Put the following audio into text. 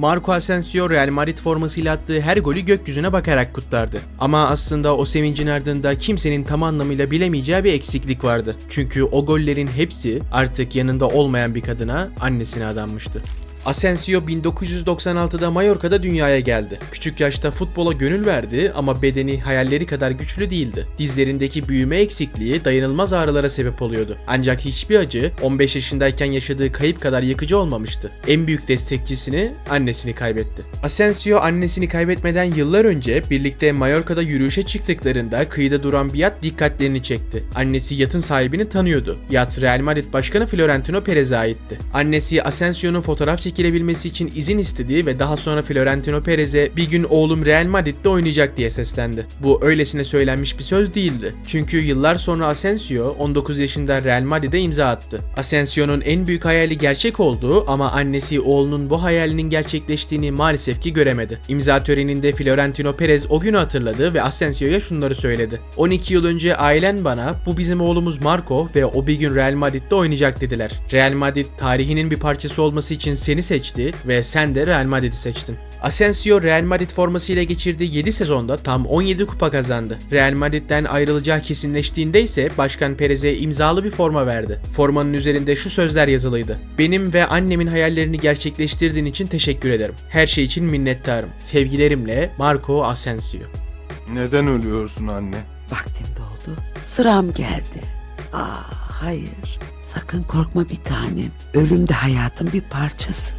Marco Asensio Real Madrid formasıyla attığı her golü gökyüzüne bakarak kutlardı. Ama aslında o sevincin ardında kimsenin tam anlamıyla bilemeyeceği bir eksiklik vardı. Çünkü o gollerin hepsi artık yanında olmayan bir kadına, annesine adanmıştı. Asensio 1996'da Mallorca'da dünyaya geldi. Küçük yaşta futbola gönül verdi ama bedeni hayalleri kadar güçlü değildi. Dizlerindeki büyüme eksikliği dayanılmaz ağrılara sebep oluyordu. Ancak hiçbir acı 15 yaşındayken yaşadığı kayıp kadar yıkıcı olmamıştı. En büyük destekçisini, annesini kaybetti. Asensio annesini kaybetmeden yıllar önce birlikte Mallorca'da yürüyüşe çıktıklarında kıyıda duran bir yat dikkatlerini çekti. Annesi yatın sahibini tanıyordu. Yat Real Madrid Başkanı Florentino Perez'e aitti. Annesi Asensio'nun fotoğraf çekilebilmesi için izin istedi ve daha sonra Florentino Perez'e bir gün oğlum Real Madrid'de oynayacak diye seslendi. Bu öylesine söylenmiş bir söz değildi. Çünkü yıllar sonra Asensio 19 yaşında Real Madrid'e imza attı. Asensio'nun en büyük hayali gerçek oldu ama annesi oğlunun bu hayalinin gerçekleştiğini maalesef ki göremedi. İmza töreninde Florentino Perez o günü hatırladı ve Asensio'ya şunları söyledi. 12 yıl önce ailen bana bu bizim oğlumuz Marco ve o bir gün Real Madrid'de oynayacak dediler. Real Madrid tarihinin bir parçası olması için seni seçti ve sen de Real Madrid'i seçtin. Asensio Real Madrid formasıyla geçirdiği 7 sezonda tam 17 kupa kazandı. Real Madrid'den ayrılacağı kesinleştiğinde ise Başkan Perez'e imzalı bir forma verdi. Formanın üzerinde şu sözler yazılıydı. Benim ve annemin hayallerini gerçekleştirdiğin için teşekkür ederim. Her şey için minnettarım. Sevgilerimle Marco Asensio. Neden ölüyorsun anne? Vaktim doldu. Sıram geldi. Aa, hayır. Sakın korkma bir tanem. Ölüm de hayatın bir parçası.